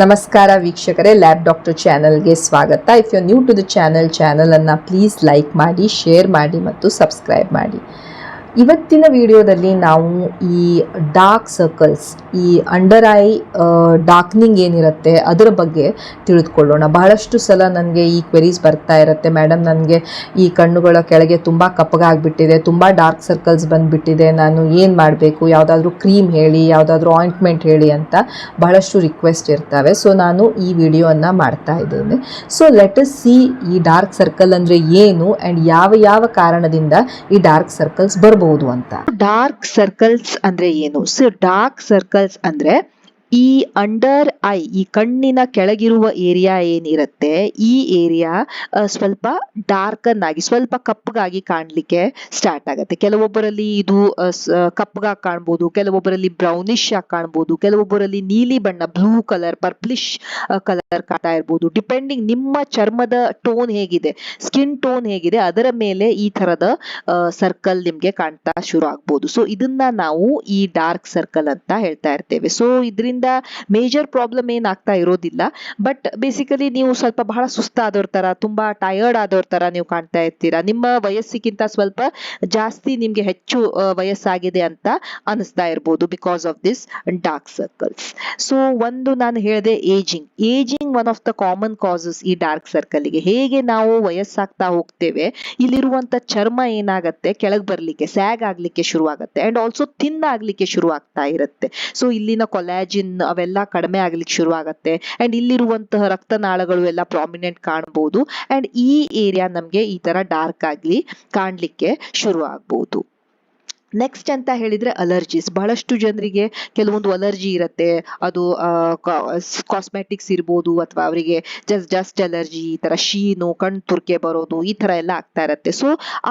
ನಮಸ್ಕಾರ ವೀಕ್ಷಕರೇ, lab doctor ಚಾನಲ್ಗೆ ಸ್ವಾಗತ. If you new to the channel ಚಾನಲನ್ನು ಪ್ಲೀಸ್ ಲೈಕ್ ಮಾಡಿ ಶೇರ್ ಮಾಡಿ ಮತ್ತು ಸಬ್ಸ್ಕ್ರೈಬ್ ಮಾಡಿ. ಇವತ್ತಿನ ವಿಡಿಯೋದಲ್ಲಿ ನಾವು ಈ ಡಾರ್ಕ್ ಸರ್ಕಲ್ಸ್ ಈ ಅಂಡರ್ ಐ ಡಾರ್ಕ್ನಿಂಗ್ ಏನಿರುತ್ತೆ ಅದರ ಬಗ್ಗೆ ತಿಳಿದುಕೊಳ್ಳೋಣ. ಬಹಳಷ್ಟು ಸಲ ನನಗೆ ಈ ಕ್ವೆರೀಸ್ ಬರ್ತಾ ಇರುತ್ತೆ. ಮೇಡಮ್ ನನಗೆ ಈ ಕಣ್ಣುಗಳ ಕೆಳಗೆ ತುಂಬ ಕಪ್ಪಗಾಗ್ಬಿಟ್ಟಿದೆ ತುಂಬ ಡಾರ್ಕ್ ಸರ್ಕಲ್ಸ್ ಬಂದುಬಿಟ್ಟಿದೆ. ನಾನು ಏನು ಮಾಡಬೇಕು? ಯಾವುದಾದ್ರೂ ಕ್ರೀಮ್ ಹೇಳಿ, ಯಾವುದಾದ್ರೂ ಆಯಿಂಟ್ಮೆಂಟ್ ಹೇಳಿ ಅಂತ ಬಹಳಷ್ಟು ರಿಕ್ವೆಸ್ಟ್ ಇರ್ತವೆ. ಸೊ ನಾನು ಈ ವಿಡಿಯೋವನ್ನು ಮಾಡ್ತಾ ಇದ್ದೇನೆ. ಸೊ ಲೆಟ್ ಅಸ್ ಸಿ ಈ ಡಾರ್ಕ್ ಸರ್ಕಲ್ ಅಂದರೆ ಏನು ಆ್ಯಂಡ್ ಯಾವ ಯಾವ ಕಾರಣದಿಂದ ಈ ಡಾರ್ಕ್ ಸರ್ಕಲ್ಸ್ ಬರ್ಬೋದು. ಅಂತ. ಡಾರ್ಕ್ ಸರ್ಕಲ್ಸ್ ಅಂದ್ರೆ ಏನು? ಸೊ ಡಾರ್ಕ್ ಸರ್ಕಲ್ಸ್ ಅಂದರೆ ಈ ಅಂಡರ್ ಐ ಈ ಕಣ್ಣಿನ ಕೆಳಗಿರುವ ಏರಿಯಾ ಏನಿರುತ್ತೆ, ಈ ಏರಿಯಾ ಸ್ವಲ್ಪ ಡಾರ್ಕನ್ ಆಗಿ ಸ್ವಲ್ಪ ಕಪ್ಪಗಾಗಿ ಕಾಣಲಿಕ್ಕೆ ಸ್ಟಾರ್ಟ್ ಆಗುತ್ತೆ. ಕೆಲವೊಬ್ಬರಲ್ಲಿ ಇದು ಕಪ್ಪಗಾಗಿ ಕಾಣ್ಬೋದು, ಕೆಲವೊಬ್ಬರಲ್ಲಿ ಬ್ರೌನಿಶ್ ಆಗಿ ಕಾಣ್ಬೋದು, ಕೆಲವೊಬ್ಬರಲ್ಲಿ ನೀಲಿ ಬಣ್ಣ ಬ್ಲೂ ಕಲರ್ ಪರ್ಪ್ಲಿಶ್ ಕಲರ್ ಕಾಣ್ತಾ ಇರ್ಬೋದು. ಡಿಪೆಂಡಿಂಗ್ ನಿಮ್ಮ ಚರ್ಮದ ಟೋನ್ ಹೇಗಿದೆ ಸ್ಕಿನ್ ಟೋನ್ ಹೇಗಿದೆ, ಅದರ ಮೇಲೆ ಈ ತರದ ಸರ್ಕಲ್ ನಿಮ್ಗೆ ಕಾಣ್ತಾ ಶುರು ಆಗ್ಬೋದು. ಸೊ ಇದನ್ನ ನಾವು ಈ ಡಾರ್ಕ್ ಸರ್ಕಲ್ ಅಂತ ಹೇಳ್ತಾ ಇರ್ತೇವೆ. ಸೊ ಇದರಿಂದ ಮೇಜರ್ ಪ್ರಾಬ್ಲಮ್ ಏನಾಗ್ತಾ ಇರೋದಿಲ್ಲ. ಬಟ್ ಬೇಸಿಕಲಿ ನೀವು ಸ್ವಲ್ಪ ಬಹಳ ಸುಸ್ತಾದವ್ರ ತರ, ತುಂಬಾ ಟಯರ್ಡ್ ಆದವ್ರ ತರ ನೀವು ಕಾಣ್ತಾ ಇರ್ತೀರಾ. ನಿಮ್ಮ ವಯಸ್ಸಿಗಿಂತ ಸ್ವಲ್ಪ ಜಾಸ್ತಿ ನಿಮ್ಗೆ ಹೆಚ್ಚು ವಯಸ್ಸಾಗಿದೆ ಅಂತ ಅನಿಸ್ತಾ ಇರ್ಬೋದು because of this dark circles so ಒಂದು ನಾನು ಹೇಳಿದೆ ageing ageing one of the common causes ಈ ಡಾರ್ಕ್ ಸರ್ಕಲ್ಗೆ ಹೇಗೆ ನಾವು ವಯಸ್ಸಾಗ್ತಾ ಹೋಗ್ತೇವೆ? ಇಲ್ಲಿರುವಂತ ಚರ್ಮ ಏನಾಗತ್ತೆ? ಕೆಳಗ್ ಬರ್ಲಿಕ್ಕೆ ಸ್ಯಾಗ್ ಆಗ್ಲಿಕ್ಕೆ ಶುರು ಆಗುತ್ತೆ ಅಂಡ್ ಆಲ್ಸೋ ಥಿನ್ ಆಗ್ಲಿಕ್ಕೆ ಶುರು ಆಗ್ತಾ ಇರುತ್ತೆ. ಸೊ ಇಲ್ಲಿನ ಕೊಲಾಜಿನ್ ಅವೆಲ್ಲ ಕಡಿಮೆ ಆಗ್ಲಿಕ್ಕೆ ಶುರು ಆಗುತ್ತೆ ಅಂಡ್ ಇಲ್ಲಿರುವಂತಹ ರಕ್ತನಾಳಗಳು ಎಲ್ಲ ಪ್ರಾಮಿನೆಂಟ್ ಕಾಣಬಹುದು ಅಂಡ್ ಈ ಏರಿಯಾ ನಮ್ಗೆ ಈ ತರ ಡಾರ್ಕ್ ಆಗ್ಲಿ ಕಾಣ್ಲಿಕ್ಕೆ ಶುರು ಆಗ್ಬಹುದು ನೆಕ್ಸ್ಟ್ ಅಂತ ಹೇಳಿದ್ರೆ ಅಲರ್ಜೀಸ್ ಬಹಳಷ್ಟು ಜನರಿಗೆ ಕೆಲವೊಂದು ಅಲರ್ಜಿ ಇರುತ್ತೆ. ಅದು ಕಾಸ್ಮೆಟಿಕ್ಸ್ ಇರ್ಬೋದು ಅಥವಾ ಅವರಿಗೆ ಜಸ್ಟ್ ಜಸ್ಟ್ ಅಲರ್ಜಿ ಈ ಥರ ಶೀನು, ಕಣ್ಣು ತುರ್ಕೆ ಬರೋದು, ಈ ಥರ ಎಲ್ಲ ಆಗ್ತಾ ಇರುತ್ತೆ. ಸೊ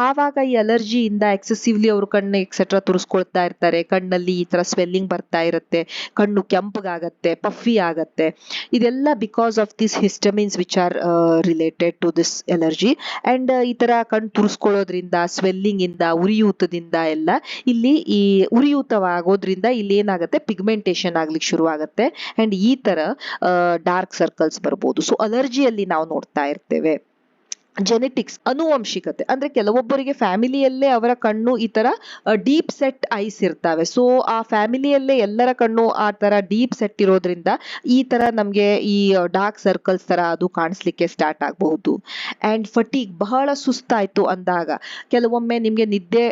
ಆವಾಗ ಈ ಅಲರ್ಜಿಯಿಂದ ಎಕ್ಸೆಸಿವ್ಲಿ ಅವರು ಕಣ್ಣು ಎಕ್ಸೆಟ್ರಾ ತುರಿಸ್ಕೊಳ್ತಾ ಇರ್ತಾರೆ. ಕಣ್ಣಲ್ಲಿ ಈ ಥರ ಸ್ವೆಲ್ಲಿಂಗ್ ಬರ್ತಾ ಇರುತ್ತೆ. ಕಣ್ಣು ಕೆಂಪಗಾಗತ್ತೆ ಪಫಿ ಆಗತ್ತೆ. ಇದೆಲ್ಲ because of this histamines which are related to this allergy and ಈ ಥರ ಕಣ್ಣು ತುರಿಸ್ಕೊಳ್ಳೋದ್ರಿಂದ ಸ್ವೆಲ್ಲಿಂಗಿಂದ ಉರಿಯೂತದಿಂದ ಎಲ್ಲ ಇಲ್ಲಿ ಈ ಉರಿಯೂತವಾಗೋದ್ರಿಂದ ಇಲ್ಲಿ ಏನಾಗುತ್ತೆ? ಪಿಗ್ಮೆಂಟೇಷನ್ ಆಗ್ಲಿಕ್ಕೆ ಶುರು ಆಗುತ್ತೆ ಅಂಡ್ ಈ ತರ ಡಾರ್ಕ್ ಸರ್ಕಲ್ಸ್ ಬರ್ಬೋದು. ಸೊ ಅಲರ್ಜಿಯಲ್ಲಿ ನಾವು ನೋಡ್ತಾ ಇರ್ತೇವೆ. ಜೆನೆಟಿಕ್ಸ್ ಅನುವಂಶಿಕತೆ. ಅಂದ್ರೆ ಕೆಲವೊಬ್ಬರಿಗೆ ಫ್ಯಾಮಿಲಿಯಲ್ಲೇ ಅವರ ಕಣ್ಣು ಈ ತರ ಡೀಪ್ ಸೆಟ್ ಐಸ್ ಇರ್ತವೆ. ಸೊ, ಆ ಫ್ಯಾಮಿಲಿಯಲ್ಲೇ ಎಲ್ಲರ ಕಣ್ಣು ಆ ತರ ಡೀಪ್ ಸೆಟ್ ಇರೋದ್ರಿಂದ ಈ ತರ ನಮ್ಗೆ ಈ ಡಾರ್ಕ್ ಸರ್ಕಲ್ಸ್ ತರ ಅದು ಕಾಣಿಸ್ಲಿಕ್ಕೆ ಸ್ಟಾರ್ಟ್ ಆಗಬಹುದು. ಅಂಡ್ ಫಟೀಗ್ ಬಹಳ ಸುಸ್ತಾಯ್ತು ಅಂದಾಗ. ಕೆಲವೊಮ್ಮೆ ನಿಮ್ಗೆ ನಿದ್ದೆ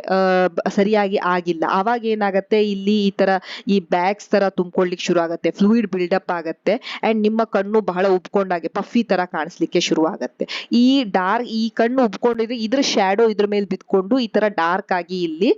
ಸರಿಯಾಗಿ ಆಗಿಲ್ಲ. ಆವಾಗ ಏನಾಗುತ್ತೆ? ಇಲ್ಲಿ ಈ ತರ ಈ ಬ್ಯಾಗ್ಸ್ ತರ ತುಂಬ್ಕೊಳ್ಳಿಕ್ಕೆ ಶುರು ಆಗುತ್ತೆ ಫ್ಲೂಯಿಡ್ ಬಿಲ್ಡಪ್ ಆಗತ್ತೆ. ಅಂಡ್ ನಿಮ್ಮ ಕಣ್ಣು ಬಹಳ ಉಬ್ಕೊಂಡಾಗೆ ಪಫಿ ತರ ಕಾಣಿಸ್ಲಿಕ್ಕೆ ಶುರು ಆಗುತ್ತೆ ಈ ಡಾರ್ಕ್ ಈ ಕಣ್ಣು ಉಬ್ಕೊಂಡಿದ್ರೆ ಇದ್ರ ಶ್ಯಾಡೋ ಇದ್ರ ಮೇಲೆ ಬಿದ್ಕೊಂಡು ಈ ತರ ಡಾರ್ಕ್ ಆಗಿ ಇಲ್ಲಿ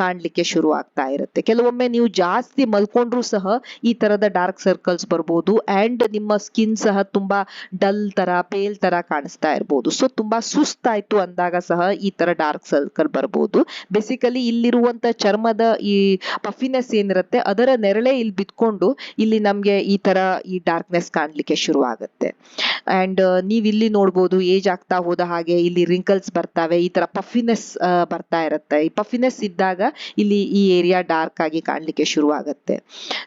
ಕಾಣ್ಲಿಕ್ಕೆ ಶುರು ಆಗ್ತಾ ಇರುತ್ತೆ. ಕೆಲವೊಮ್ಮೆ ನೀವು ಜಾಸ್ತಿ ಮಲ್ಕೊಂಡ್ರು ಸಹ ಈ ತರದ ಡಾರ್ಕ್ ಸರ್ಕಲ್ಸ್ ಬರ್ಬೋದು ಅಂಡ್ ನಿಮ್ಮ ಸ್ಕಿನ್ ಸಹ ತುಂಬಾ ಡಲ್ ತರ ಪೇಲ್ ತರ ಕಾಣಿಸ್ತಾ ಇರ್ಬೋದು. ಸೊ ತುಂಬಾ ಸುಸ್ತಾಯ್ತು ಅಂದಾಗ ಸಹ ಈ ತರ ಡಾರ್ಕ್ ಸರ್ಕಲ್ ಬರ್ಬೋದು. ಬೇಸಿಕಲಿ ಇಲ್ಲಿರುವಂತ ಚರ್ಮದ ಈ ಪಫಿನೆಸ್ ಏನಿರುತ್ತೆ ಅದರ ನೆರಳೆ ಇಲ್ಲಿ ಬಿದ್ಕೊಂಡು ಇಲ್ಲಿ ನಮ್ಗೆ ಈ ತರ ಈ ಡಾರ್ಕ್ನೆಸ್ ಕಾಣ್ಲಿಕ್ಕೆ ಶುರು ಆಗುತ್ತೆ. ಅಂಡ್ ನೀವ್ ಇಲ್ಲಿ ನೋಡ್ಬೋದು ಏಜ್ ಆಗ್ತಾ ಹೋದ ಹಾಗೆ ಇಲ್ಲಿ ರಿಂಕಲ್ಸ್ ಬರ್ತವೆ, ಈ ತರ ಪಫಿನೆಸ್ ಬರ್ತಾ ಇರುತ್ತೆ. ಈ ಪಫಿನೆಸ್ ಇದ್ದಾಗ ಇಲ್ಲಿ ಈ ಏರಿಯಾ ಡಾರ್ಕ್ ಆಗಿ ಕಾಣಲಿಕ್ಕೆ ಶುರು ಆಗುತ್ತೆ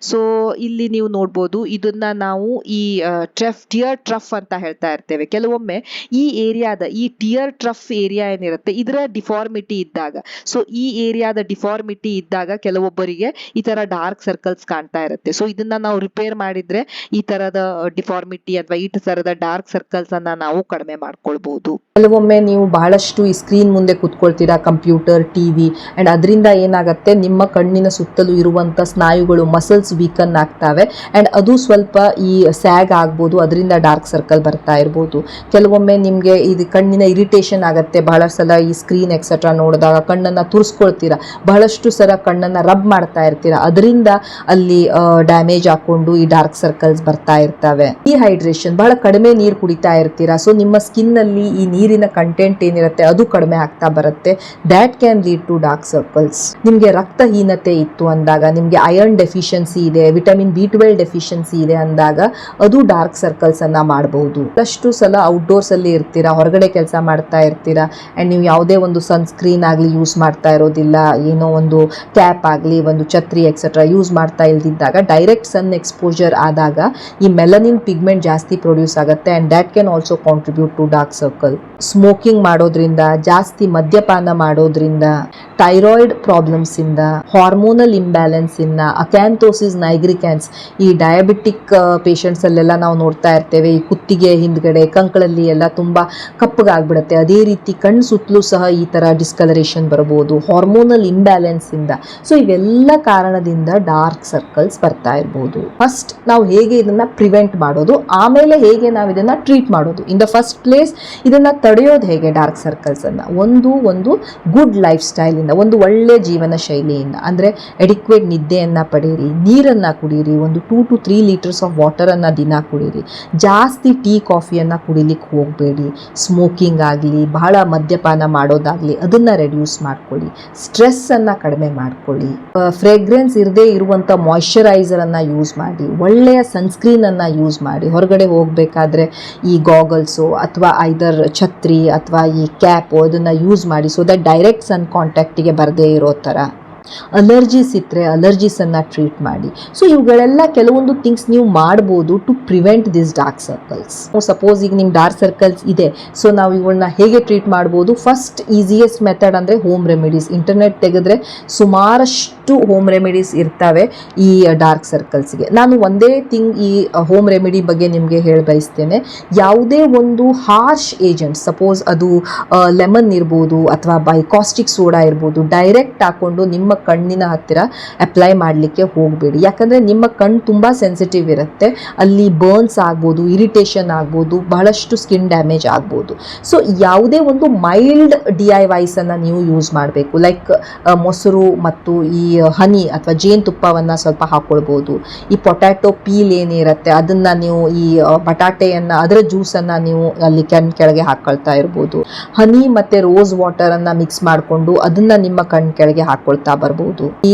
ಸೊ ಇಲ್ಲಿ ನೀವು ನೋಡ್ಬೋದು ಇದನ್ನ ನಾವು ಈ ಟ್ರಫ್ ಟಿಯರ್ ಟ್ರಫ್ ಅಂತ ಹೇಳ್ತಾ ಇರ್ತೇವೆ. ಕೆಲವೊಮ್ಮೆ ಈ ಏರಿಯಾದ ಈ ಟಿಯರ್ ಟ್ರಫ್ ಏರಿಯಾ ಏನಿರುತ್ತೆ, ಇದರ ಡಿಫಾರ್ಮಿಟಿ ಇದ್ದಾಗ. ಸೊ ಈ ಏರಿಯಾದ ಡಿಫಾರ್ಮಿಟಿ ಇದ್ದಾಗ ಕೆಲವೊಬ್ಬರಿಗೆ ಈ ತರ ಡಾರ್ಕ್ ಸರ್ಕಲ್ಸ್ ಕಾಣ್ತಾ ಇರುತ್ತೆ. ಸೊ ಇದನ್ನ ನಾವು ರಿಪೇರ್ ಮಾಡಿದ್ರೆ ಈ ತರದ ಡಿಫಾರ್ಮಿಟಿ ಅಥವಾ ಈ ತರದ ಡಾರ್ಕ್ ಸರ್ಕಲ್ಸ್ ಅನ್ನ ನಾವು ಕಡಿಮೆ ಮಾಡ್ಕೊಳ್ಬಹುದು ಕೆಲವೊಮ್ಮೆ ನೀವು ಬಹಳಷ್ಟು ಈ ಸ್ಕ್ರೀನ್ ಮುಂದೆ ಕುತ್ಕೊಳ್ತೀರಾ ಕಂಪ್ಯೂಟರ್ ಟಿವಿ ಅಂಡ್ ಅದರಿಂದ ಏನಾಗುತ್ತೆ, ನಿಮ್ಮ ಕಣ್ಣಿನ ಸುತ್ತಲೂ ಇರುವಂತ ಸ್ನಾಯುಗಳು ಮಸಲ್ಸ್ ವೀಕನ್ ಆಗ್ತವೆ ಅಂಡ್ ಅದು ಸ್ವಲ್ಪ ಈ ಸ್ಯಾಗ್ ಆಗ್ಬೋದು, ಅದರಿಂದ ಡಾರ್ಕ್ ಸರ್ಕಲ್ ಬರ್ತಾ ಇರ್ಬೋದು. ಕೆಲವೊಮ್ಮೆ ನಿಮಗೆ ಇದು ಕಣ್ಣಿನ ಇರಿಟೇಷನ್ ಆಗುತ್ತೆ, ಬಹಳ ಸಲ ಈ ಸ್ಕ್ರೀನ್ ಎಕ್ಸೆಟ್ರಾ ನೋಡಿದಾಗ ಕಣ್ಣನ್ನು ತುರ್ಸ್ಕೊಳ್ತೀರಾ, ಬಹಳಷ್ಟು ಸಲ ಕಣ್ಣನ್ನ ರಬ್ ಮಾಡ್ತಾ ಇರ್ತೀರಾ, ಅದರಿಂದ ಅಲ್ಲಿ ಡ್ಯಾಮೇಜ್ ಹಾಕೊಂಡು ಈ ಡಾರ್ಕ್ ಸರ್ಕಲ್ಸ್ ಬರ್ತಾ ಇರ್ತವೆ. ಡಿಹೈಡ್ರೇಷನ್ ಬಹಳ ಕಡಿಮೆ ನೀರು ಕುಡಿತಾ ಇರ್ತೀರಾ ಸೊ ನಿಮ್ಮ ಸ್ಕಿನ್ ಈ ನೀರಿನ ಕಂಟೆಂಟ್ ಏನಿರುತ್ತೆ ಅದು ಕಡಿಮೆ ಆಗ್ತಾ ಬರುತ್ತೆ. That can lead to dark circles ನಿಮಗೆ ರಕ್ತಹೀನತೆ ಇತ್ತು ಅಂದಾಗ, ನಿಮಗೆ ಐರನ್ ಡೆಫಿಷಿಯನ್ಸಿ ಇದೆ ವಿಟಮಿನ್ ಬಿ ಟ್ವೆಲ್ ಡೆಫಿಷಿಯನ್ಸಿ ಇದೆ ಅಂದಾಗ, ಅದು ಡಾರ್ಕ್ ಸರ್ಕಲ್ಸ್ ಅನ್ನ ಮಾಡಬಹುದು ಅಷ್ಟು ಸಲ ಔಟ್ಡೋರ್ಸ್ ಅಲ್ಲಿ ಇರ್ತೀರಾ, ಹೊರಗಡೆ ಕೆಲಸ ಮಾಡ್ತಾ ಇರ್ತೀರಾ ಅಂಡ್ ನೀವು ಯಾವುದೇ ಒಂದು ಸನ್ಸ್ಕ್ರೀನ್ ಆಗಲಿ ಯೂಸ್ ಮಾಡ್ತಾ ಇರೋದಿಲ್ಲ, ಏನೋ ಒಂದು ಕ್ಯಾಪ್ ಆಗಲಿ, ಒಂದು ಛತ್ರಿ ಎಕ್ಸೆಟ್ರಾ ಯೂಸ್ ಮಾಡ್ತಾ ಇಲ್ದಿದ್ದಾಗ ಡೈರೆಕ್ಟ್ ಸನ್ ಎಕ್ಸ್ಪೋಜರ್ ಆದಾಗ, ಈ ಮೆಲನಿನ್ ಪಿಗ್ಮೆಂಟ್ ಜಾಸ್ತಿ ಪ್ರೊಡ್ಯೂಸ್ ಆಗುತ್ತೆ and that can also contribute to dark circle smoking ಮಾಡೋದ್ರಿಂದ, ಜಾಸ್ತಿ ಮದ್ಯಪಾನ ಮಾಡೋದ್ರಿಂದ ಥೈರಾಯ್ಡ್ ಪ್ರಾಬ್ಲಮ್ಸ್ ಇಂದ ಹಾರ್ಮೋನಲ್ ಇಂಬ್ಯಾಲೆನ್ಸ್ ಇಂದ ಅಕ್ಯಾಂಥೋಸಿಸ್ ನೈಗ್ರಿಕ್ಯಾನ್ಸ್ ಈ ಡಯಾಬಿಟಿಕ್ ಪೇಷಂಟ್ಸ್ ಅಲ್ಲೆಲ್ಲ ನಾವು ನೋಡ್ತಾ ಇರ್ತೇವೆ. ಈ ಕುತ್ತಿಗೆ ಹಿಂದ್ಗಡೆ, ಕಂಕಳಲ್ಲಿ ಎಲ್ಲ ತುಂಬಾ ಕಪ್ಪಗಾಗ್ಬಿಡುತ್ತೆ. ಅದೇ ರೀತಿ ಕಣ್ಣು ಸುತ್ತಲೂ ಸಹ ಈ ತರ ಡಿಸ್ಕಲರೇಷನ್ ಬರಬಹುದು. ಹಾರ್ಮೋನಲ್ ಇಂಬ್ಯಾಲೆನ್ಸ್ ಇಂದ. ಸೊ ಇವೆಲ್ಲ ಕಾರಣದಿಂದ ಡಾರ್ಕ್ ಸರ್ಕಲ್ಸ್ ಬರ್ತಾ ಇರಬಹುದು ಫಸ್ಟ್ ನಾವು ಹೇಗೆ ಇದನ್ನ ಪ್ರಿವೆಂಟ್ ಮಾಡೋದು? ಆಮೇಲೆ ಹೇಗೆ ನಾವು ಇದನ್ನ ಟ್ರೀಟ್ ಮಾಡೋದು? ಇನ್ ದ ಫಸ್ಟ್ ಪ್ಲೇಸ್ ಇದನ್ನ ತಡೆಯೋದು ಹೇಗೆ ಡಾರ್ಕ್ ಸರ್ಕಲ್ಸನ್ನು ಒಂದು ಒಂದು ಗುಡ್ ಲೈಫ್ ಸ್ಟೈಲಿಂದ ಒಂದು ಒಳ್ಳೆಯ ಜೀವನ ಶೈಲಿಯಿಂದ. ಅಂದರೆ ಎಡಿಕ್ವೇಟ್ ನಿದ್ದೆಯನ್ನು ಪಡೀರಿ, ನೀರನ್ನು ಕುಡೀರಿ, ಒಂದು two to three litres of ವಾಟರನ್ನು ದಿನ ಕುಡೀರಿ. ಜಾಸ್ತಿ ಟೀ ಕಾಫಿಯನ್ನು ಕುಡಿಲಿಕ್ಕೆ ಹೋಗಬೇಡಿ. ಸ್ಮೋಕಿಂಗ್ ಆಗಲಿ ಬಹಳ ಮದ್ಯಪಾನ ಮಾಡೋದಾಗಲಿ, ಅದನ್ನು ರೆಡ್ಯೂಸ್ ಮಾಡ್ಕೊಳ್ಳಿ. ಸ್ಟ್ರೆಸ್ಸನ್ನು ಕಡಿಮೆ ಮಾಡ್ಕೊಳ್ಳಿ. ಫ್ರೇಗ್ರೆನ್ಸ್ ಇರದೇ ಇರುವಂಥ ಮಾಯ್ಶ್ಚರೈಸರನ್ನು ಯೂಸ್ ಮಾಡಿ. ಒಳ್ಳೆಯ ಸನ್ಸ್ಕ್ರೀನನ್ನು ಯೂಸ್ ಮಾಡಿ. ಹೊರಗಡೆ ಹೋಗಬೇಕಾದ್ರೆ ಈ ಗಾಗಲ್ಸು ಅಥವಾ ಐದರ್ ಛತ್ರಿ ಅಥವಾ ಈ ಕ್ಯಾಪು ಅದನ್ನ ಯೂಸ್ ಮಾಡಿ ಸೊ ದಟ್ ಡೈರೆಕ್ಟ್ ಸನ್ ಕಾಂಟ್ಯಾಕ್ಟಿಗೆ ಬರದೇ ಇರೋ ಥರ ಅಲರ್ಜೀಸ್ ಇದ್ದರೆ ಅಲರ್ಜೀಸನ್ನು ಟ್ರೀಟ್ ಮಾಡಿ. ಸೊ ಇವುಗಳೆಲ್ಲ ಕೆಲವೊಂದು ಥಿಂಗ್ಸ್ ನೀವು ಮಾಡ್ಬೋದು to prevent this dark circles suppose ಈಗ ನಿಮ್ಮ ಡಾರ್ಕ್ ಸರ್ಕಲ್ಸ್ ಇದೆ. ಸೊ ನಾವು ಇವುಗಳನ್ನ ಹೇಗೆ ಟ್ರೀಟ್ ಮಾಡ್ಬೋದು? ಫಸ್ಟ್ ಈಸಿಯೆಸ್ಟ್ ಮೆಥಡ್ ಅಂದರೆ ಹೋಮ್ ರೆಮಿಡೀಸ್ ಇಂಟರ್ನೆಟ್ ತೆಗೆದ್ರೆ ಸುಮಾರಷ್ಟು ಹೋಮ್ ರೆಮಿಡೀಸ್ ಇರ್ತವೆ ಈ ಡಾರ್ಕ್ ಸರ್ಕಲ್ಸ್ಗೆ ನಾನು ಒಂದೇ ಥಿಂಗ್ ಈ ಹೋಮ್ ರೆಮಿಡಿ ಬಗ್ಗೆ ನಿಮಗೆ ಹೇಳಿ ಬಯಸ್ತೇನೆ. ಯಾವುದೇ ಒಂದು ಹಾರ್ಶ್ ಏಜೆಂಟ್ ಸಪೋಸ್ ಅದು ಲೆಮನ್ ಇರ್ಬೋದು ಅಥವಾ ಬೈಕಾಸ್ಟಿಕ್ ಸೋಡಾ ಇರ್ಬೋದು ಡೈರೆಕ್ಟ್ ಹಾಕೊಂಡು ನಿಮ್ಮ ಕಣ್ಣಿನ ಹತ್ತಿರ ಅಪ್ಲೈ ಮಾಡಲಿಕ್ಕೆ ಹೋಗಬೇಡಿ. ಯಾಕಂದರೆ ನಿಮ್ಮ ಕಣ್ಣು ತುಂಬ ಸೆನ್ಸಿಟಿವ್ ಇರುತ್ತೆ. ಅಲ್ಲಿ ಬರ್ನ್ಸ್ ಆಗ್ಬೋದು ಇರಿಟೇಷನ್ ಆಗ್ಬೋದು, ಬಹಳಷ್ಟು ಸ್ಕಿನ್ ಡ್ಯಾಮೇಜ್ ಆಗ್ಬೋದು. ಸೊ ಯಾವುದೇ ಒಂದು ಮೈಲ್ಡ್ ಡಿ ಐ ವೈಸನ್ನು ನೀವು ಯೂಸ್ ಮಾಡಬೇಕು. ಲೈಕ್ ಮೊಸರು ಮತ್ತು ಈ ಹನಿ ಅಥವಾ ಜೇನುತುಪ್ಪವನ್ನು ಸ್ವಲ್ಪ ಹಾಕ್ಕೊಳ್ಬೋದು ಈ ಪೊಟ್ಯಾಟೊ ಪೀಲ್ ಏನಿರುತ್ತೆ ಅದನ್ನು ನೀವು ಈ ಬಟಾಟೆಯನ್ನು, ಅದರ ಜ್ಯೂಸನ್ನು ನೀವು ಅಲ್ಲಿ ಕೆನ್ ಕೆಳಗೆ ಹಾಕ್ಕೊಳ್ತಾ ಇರ್ಬೋದು. ಹನಿ ಮತ್ತು ರೋಸ್ ವಾಟರನ್ನು ಮಿಕ್ಸ್ ಮಾಡಿಕೊಂಡು ಅದನ್ನು ನಿಮ್ಮ ಕಣ್ ಕೆಳಗೆ ಹಾಕ್ಕೊಳ್ತಾ ಬರ್ಬೋದು. ಈ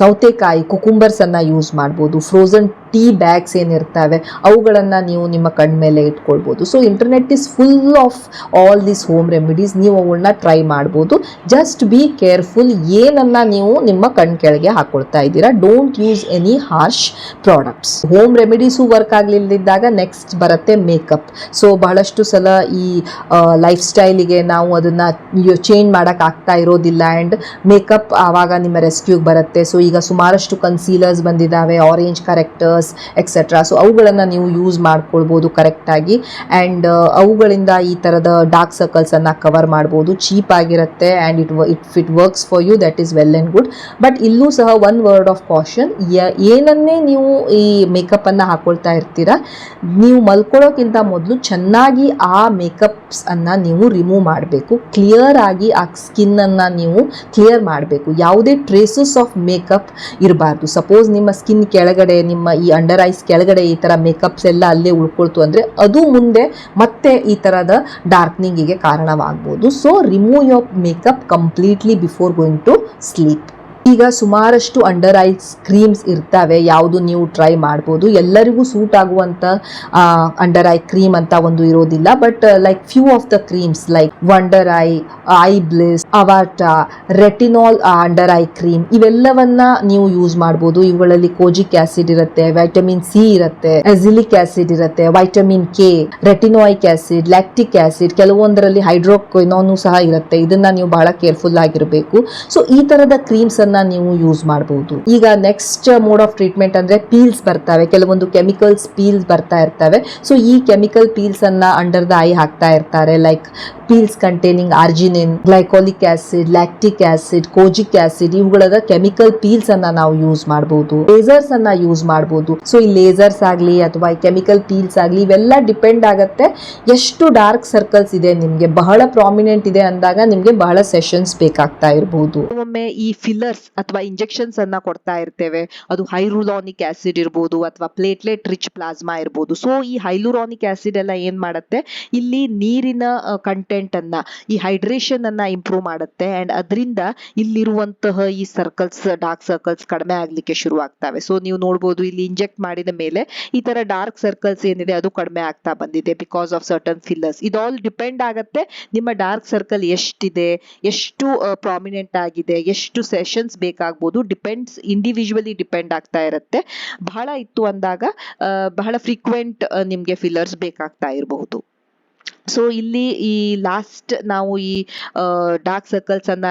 ಸೌತೆಕಾಯಿ ಕುಕುಂಬರ್ಸ್ ಅನ್ನ ಯೂಸ್ ಮಾಡ್ಬೋದು. ಫ್ರೋಸನ್ ಟೀ ಬ್ಯಾಗ್ಸ್ ಏನಿರ್ತವೆ, ಅವುಗಳನ್ನು ನೀವು ನಿಮ್ಮ ಕಣ್ಣ ಮೇಲೆ ಇಟ್ಕೊಳ್ಬೋದು. So internet is full of all these home remedies ನೀವು ಅವುಗಳನ್ನ ಟ್ರೈ ಮಾಡ್ಬೋದು. ಜಸ್ಟ್ ಬಿ ಕೇರ್ಫುಲ್ ಏನನ್ನ ನೀವು ನಿಮ್ಮ ಕಣ್ ಕೆಳಗೆ ಹಾಕೊಳ್ತಾ ಇದ್ದೀರಾ. Don't use any harsh products home remedies work ಆಗಲಿಲ್ಲದಿದ್ದಾಗ next ಬರುತ್ತೆ ಮೇಕಪ್ ಸೊ ಬಹಳಷ್ಟು ಸಲ ಈ ಲೈಫ್ ಸ್ಟೈಲಿಗೆ ನಾವು ಅದನ್ನು ಚೇಂಜ್ ಮಾಡೋಕ್ಕಾಗ್ತಾ ಇರೋದಿಲ್ಲ. ಆ್ಯಂಡ್ ಮೇಕಪ್ ಆವಾಗ ನಿಮ್ಮ ರೆಸ್ಕ್ಯೂಗೆ ಬರುತ್ತೆ. ಸೊ ಈಗ ಸುಮಾರಷ್ಟು ಕನ್ಸೀಲರ್ಸ್ ಬಂದಿದ್ದಾವೆ ಆರೆಂಜ್ ಕರೆಕ್ಟರ್ಸ್ ಎಕ್ಸೆಟ್ರಾ ಸೊ ಅವುಗಳನ್ನು ನೀವು ಯೂಸ್ ಮಾಡ್ಕೊಳ್ಬೋದು ಕರೆಕ್ಟಾಗಿ ಆ್ಯಂಡ್ ಅವುಗಳಿಂದ ಈ ಥರದ ಡಾರ್ಕ್ ಸರ್ಕಲ್ಸನ್ನು ಕವರ್ ಮಾಡ್ಬೋದು. ಚೀಪ್ ಆಗಿರುತ್ತೆ and it it it works for you that is well and good but ಇಲ್ಲೂ ಸಹ ಒನ್ ವರ್ಡ್ ಆಫ್ ಕಾಷನ್ ಏನನ್ನೇ ನೀವು ಈ ಮೇಕಪ್ಪನ್ನು ಹಾಕೊಳ್ತಾ ಇರ್ತೀರ, ನೀವು ಮಲ್ಕೊಳ್ಳೋಕ್ಕಿಂತ ಮೊದಲು ಚೆನ್ನಾಗಿ ಆ ಮೇಕಪ್ಸನ್ನು ನೀವು ರಿಮೂವ್ ಮಾಡಬೇಕು. ಕ್ಲಿಯರ್ ಆಗಿ ಆ ಸ್ಕಿನ್ನನ್ನು ನೀವು ಕ್ಲಿಯರ್ ಮಾಡಬೇಕು. ಯಾವುದೇ ಟ್ರೇಸಸ್ ಆಫ್ ಮೇಕಪ್ ಇರಬಾರ್ದು. ಸಪೋಸ್ ನಿಮ್ಮ ಸ್ಕಿನ್ ಕೆಳಗಡೆ, ನಿಮ್ಮ ಈ ಅಂಡರ್ ಐಸ್ ಕೆಳಗಡೆ ಈ ಥರ ಮೇಕಪ್ಸ್ ಎಲ್ಲ ಅಲ್ಲೇ ಉಳ್ಕೊಳ್ತು ಅಂದರೆ ಅದು ಮುಂದೆ ಮತ್ತೆ ಈ ಥರದ ಡಾರ್ಕ್ನಿಂಗಿಗೆ ಕಾರಣವಾಗ್ಬೋದು. So remove your makeup completely before going to sleep ಈಗ ಸುಮಾರಷ್ಟು ಅಂಡರ್ ಐಸ್ ಕ್ರೀಮ್ಸ್ ಇರ್ತವೆ, ಯಾವುದು ನೀವು ಟ್ರೈ ಮಾಡ್ಬೋದು. ಎಲ್ಲರಿಗೂ ಸೂಟ್ ಆಗುವಂಥ ಅಂಡರ್ ಐ ಕ್ರೀಮ್ ಅಂತ ಒಂದು ಇರೋದಿಲ್ಲ. But like few of the creams like wonder eye eye bliss ಅವಾಟಾ retinol under eye cream ಇವೆಲ್ಲವನ್ನ ನೀವು ಯೂಸ್ ಮಾಡ್ಬೋದು. ಇವುಗಳಲ್ಲಿ ಕೋಜಿಕ್ ಆಸಿಡ್ ಇರುತ್ತೆ ವೈಟಮಿನ್ ಸಿ ಇರುತ್ತೆ ಅಜಿಲಿಕ್ ಆಸಿಡ್ ಇರುತ್ತೆ vitamin K retinoic acid lactic acid ಕೆಲವೊಂದರಲ್ಲಿ hydroquinone ಸಹ ಇರುತ್ತೆ. ಇದನ್ನ ನೀವು ಬಹಳ ಕೇರ್ಫುಲ್ ಆಗಿರಬೇಕು. ಸೊ ಈ ತರದ ಕ್ರೀಮ್ಸ್ ಅನ್ನ ನೀವು ಯೂಸ್ ಮಾಡಬಹುದು ಈಗ ನೆಕ್ಸ್ಟ್ ಮೋಡ್ ಆಫ್ ಟ್ರೀಟ್ಮೆಂಟ್ ಅಂದ್ರೆ ಪೀಲ್ಸ್ ಬರ್ತವೆ. ಕೆಲವೊಂದು ಕೆಮಿಕಲ್ಸ್ ಪೀಲ್ಸ್ ಬರ್ತಾ ಇರ್ತವೆ. ಸೊ ಈ ಕೆಮಿಕಲ್ ಪೀಲ್ಸ್ ಅನ್ನ ಅಂಡರ್ ದ ಐ ಹಾಕ್ತಾ ಇರ್ತಾರೆ. Like peels containing arginine glycolic acid lactic acid kojic acid ಇವುಗಳ ಕೆಮಿಕಲ್ ಪೀಲ್ಸ್ ಅನ್ನ ನಾವು ಯೂಸ್ ಮಾಡಬಹುದು ಲೇಸರ್ಸ್ ಅನ್ನ ಯೂಸ್ ಮಾಡಬಹುದು ಸೊ ಈ ಲೇಸರ್ಸ್ ಆಗಲಿ ಅಥವಾ ಈ ಕೆಮಿಕಲ್ ಪೀಲ್ಸ್ ಆಗಲಿ ಇವೆಲ್ಲ ಡಿಪೆಂಡ್ ಆಗುತ್ತೆ. ಎಷ್ಟು ಡಾರ್ಕ್ ಸರ್ಕಲ್ಸ್ ಇದೆ ನಿಮಗೆ? ಬಹಳ ಪ್ರಾಮಿನೆಂಟ್ ಇದೆ ಅಂದಾಗ ನಿಮಗೆ ಬಹಳ ಸೆಷನ್ಸ್ ಬೇಕಾಗ್ತಾ ಇರಬಹುದು ಒಮ್ಮೆ ಈ ಫಿಲ್ಲರ್ಸ್ ಪಿಲ್ಸ್ ಅಥವಾ ಇಂಜೆಕ್ಷನ್ಸ್ ಅನ್ನ ಕೊಡ್ತಾ ಇರ್ತೇವೆ. ಅದು ಹೈರುಲಾನಿಕ್ ಆಸಿಡ್ ಇರ್ಬೋದು ಅಥವಾ ಪ್ಲೇಟ್ಲೆಟ್ ರಿಚ್ ಪ್ಲಾಸ್ಮಾ ಇರ್ಬೋದು. ಸೊ ಈ ಹೈಲುರಾನಿಕ್ ಆಸಿಡ್ ಎಲ್ಲ ಏನ್ ಮಾಡುತ್ತೆ? ಇಲ್ಲಿ ನೀರಿನ ಕಂಟೆಂಟ್ ಅನ್ನ, ಈ ಹೈಡ್ರೇಷನ್ ಅನ್ನ ಇಂಪ್ರೂವ್ ಮಾಡುತ್ತೆ. ಅಂಡ್ ಅದರಿಂದ ಇಲ್ಲಿರುವಂತಹ ಈ ಸರ್ಕಲ್ಸ್ ಡಾರ್ಕ್ ಸರ್ಕಲ್ಸ್ ಕಡಿಮೆ ಆಗ್ಲಿಕ್ಕೆ ಶುರು ಆಗ್ತವೆ. ಸೊ ನೀವು ನೋಡ್ಬೋದು ಇಲ್ಲಿ ಇಂಜೆಕ್ಟ್ ಮಾಡಿದ ಮೇಲೆ ಈ ತರ ಡಾರ್ಕ್ ಸರ್ಕಲ್ಸ್ ಏನಿದೆ ಅದು ಕಡಿಮೆ ಆಗ್ತಾ ಬಂದಿದೆ ಬಿಕಾಸ್ ಆಫ್ ಸರ್ಟನ್ ಫಿಲ್ಲರ್ಸ್ ಇದು ಆಲ್ ಡಿಪೆಂಡ್ ಆಗತ್ತೆ ನಿಮ್ಮ ಡಾರ್ಕ್ ಸರ್ಕಲ್ ಎಷ್ಟಿದೆ, ಎಷ್ಟು ಪ್ರಾಮಿನೆಂಟ್ ಆಗಿದೆ, ಎಷ್ಟು ಸೆಷನ್ಸ್ ಬೇಕಾಗ್ಬೋದು, ಡಿಪೆಂಡ್ಸ್ ಇಂಡಿವಿಜುವಲಿ ಡಿಪೆಂಡ್ ಆಗ್ತಾ ಇರುತ್ತೆ. ಬಹಳ ಇತ್ತು ಅಂದಾಗ ಬಹಳ ಫ್ರೀಕ್ವೆಂಟ್ ನಿಮಗೆ ಫಿಲ್ಲರ್ಸ್ ಬೇಕಾಗ್ತಾ ಇರಬಹುದು. ಸೊ ಇಲ್ಲಿ ಈ ಲಾಸ್ಟ್ ನಾವು ಈ ಡಾರ್ಕ್ ಸರ್ಕಲ್ಸ್ ಅನ್ನ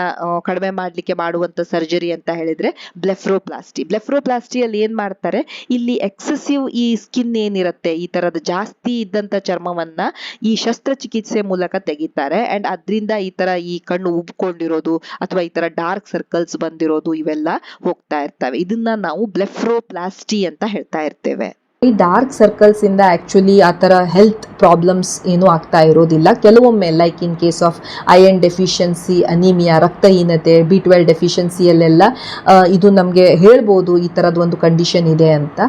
ಕಡಿಮೆ ಮಾಡಲಿಕ್ಕೆ ಮಾಡುವಂತ ಸರ್ಜರಿ ಅಂತ ಹೇಳಿದ್ರೆ ಬ್ಲೆಫ್ರೋಪ್ಲಾಸ್ಟಿ ಬ್ಲೆಫ್ರೋಪ್ಲಾಸ್ಟಿಯಲ್ಲಿ ಏನ್ ಮಾಡ್ತಾರೆ? ಇಲ್ಲಿ ಎಕ್ಸೆಸಿವ್ ಈ ಸ್ಕಿನ್ ಏನಿರುತ್ತೆ, ಈ ತರದ ಜಾಸ್ತಿ ಇದ್ದಂತ ಚರ್ಮವನ್ನ ಈ ಶಸ್ತ್ರಚಿಕಿತ್ಸೆ ಮೂಲಕ ತೆಗಿತಾರೆ. ಅಂಡ್ ಅದರಿಂದ ಈ ತರ ಈ ಕಣ್ಣು ಉಬ್ಕೊಂಡಿರೋದು ಅಥವಾ ಈ ತರ ಡಾರ್ಕ್ ಸರ್ಕಲ್ಸ್ ಬಂದಿರೋದು ಇವೆಲ್ಲ ಹೋಗ್ತಾ ಇರ್ತವೆ. ಇದನ್ನ ನಾವು ಬ್ಲೆಫ್ರೋಪ್ಲಾಸ್ಟಿ ಅಂತ ಹೇಳ್ತಾ ಇರ್ತೇವೆ. ಈ ಡಾರ್ಕ್ ಸರ್ಕಲ್ಸ್ ಇಂದ ಆಕ್ಚುಲಿ ಆ ಥರ ಹೆಲ್ತ್ ಪ್ರಾಬ್ಲಮ್ಸ್ ಏನೂ ಆಗ್ತಾ ಇರೋದಿಲ್ಲ. ಕೆಲವೊಮ್ಮೆ like in case of iron deficiency anaemia ರಕ್ತಹೀನತೆ ಬಿ ಟ್ವೆಲ್ ಡೆಫಿಷಿಯನ್ಸಿಯಲ್ಲೆಲ್ಲ ಇದು ನಮಗೆ ಹೇಳ್ಬೋದು ಈ ಥರದ ಒಂದು ಕಂಡೀಷನ್ ಇದೆ ಅಂತ.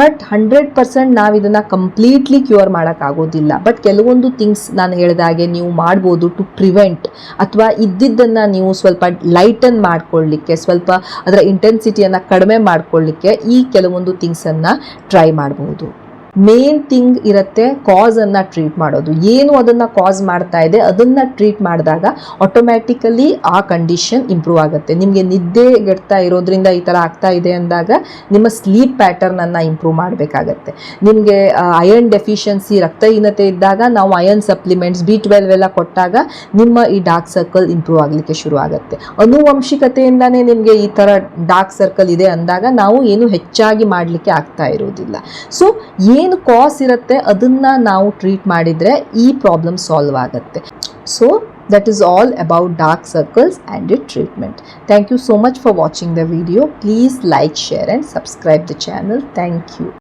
ಬಟ್ ಹಂಡ್ರೆಡ್ ಪರ್ಸೆಂಟ್ ನಾವು ಇದನ್ನು ಕಂಪ್ಲೀಟ್ಲಿ ಕ್ಯೂರ್ ಮಾಡೋಕ್ಕಾಗೋದಿಲ್ಲ. ಬಟ್ ಕೆಲವೊಂದು ಥಿಂಗ್ಸ್ ನಾನು ಹೇಳಿದಾಗೆ ನೀವು ಮಾಡ್ಬೋದು ಟು ಪ್ರಿವೆಂಟ್ ಅಥವಾ ಇದ್ದಿದ್ದನ್ನು ನೀವು ಸ್ವಲ್ಪ ಲೈಟನ್ ಮಾಡ್ಕೊಳ್ಳಿಕ್ಕೆ ಸ್ವಲ್ಪ ಅದರ ಇಂಟೆನ್ಸಿಟಿಯನ್ನು ಕಡಿಮೆ ಮಾಡ್ಕೊಳ್ಳಿಕ್ಕೆ ಈ ಕೆಲವೊಂದು ಥಿಂಗ್ಸನ್ನು ಟ್ರೈ ಮಾಡ್ಬೋದು. 波动。ಮೇನ್ ಥಿಂಗ್ ಇರುತ್ತೆ ಕಾಸ್ ಅನ್ನ ಟ್ರೀಟ್ ಮಾಡೋದು. ಏನು ಅದನ್ನು ಕಾಸ್ ಮಾಡ್ತಾ ಇದೆ, ಅದನ್ನು ಟ್ರೀಟ್ ಮಾಡಿದಾಗ ಆಟೋಮ್ಯಾಟಿಕಲಿ ಆ ಕಂಡೀಷನ್ ಇಂಪ್ರೂವ್ ಆಗುತ್ತೆ. ನಿಮಗೆ ನಿದ್ದೆ ಗೆಡ್ತಾ ಇರೋದ್ರಿಂದ ಈ ಥರ ಆಗ್ತಾ ಇದೆ ಅಂದಾಗ ನಿಮ್ಮ ಸ್ಲೀಪ್ ಪ್ಯಾಟರ್ನನ್ನು ಇಂಪ್ರೂವ್ ಮಾಡಬೇಕಾಗತ್ತೆ. ನಿಮಗೆ ಅಯರ್ನ್ ಡೆಫಿಷಿಯನ್ಸಿ ರಕ್ತಹೀನತೆ ಇದ್ದಾಗ ನಾವು ಅಯರ್ನ್ ಸಪ್ಲಿಮೆಂಟ್ಸ್ ಬಿ ಟ್ವೆಲ್ವ್ ಎಲ್ಲ ಕೊಟ್ಟಾಗ ನಿಮ್ಮ ಈ ಡಾರ್ಕ್ ಸರ್ಕಲ್ ಇಂಪ್ರೂವ್ ಆಗಲಿಕ್ಕೆ ಶುರು ಆಗುತ್ತೆ ಅನುವಂಶಿಕತೆಯಿಂದಾನೇ ನಿಮಗೆ ಈ ಥರ ಡಾರ್ಕ್ ಸರ್ಕಲ್ ಇದೆ ಅಂದಾಗ ನಾವು ಏನು ಹೆಚ್ಚಾಗಿ ಮಾಡಲಿಕ್ಕೆ ಆಗ್ತಾ ಇರೋದಿಲ್ಲ ಸೊ ಏನು ಕಾಸ್ ಇರುತ್ತೆ ಅದನ್ನ ನಾವು ಟ್ರೀಟ್ ಮಾಡಿದರೆ ಈ ಪ್ರಾಬ್ಲಮ್ ಸಾಲ್ವ್ ಆಗುತ್ತೆ so that is all about dark circles and its treatment. Thank you so much for watching the video. Please like, share and subscribe the channel. Thank you.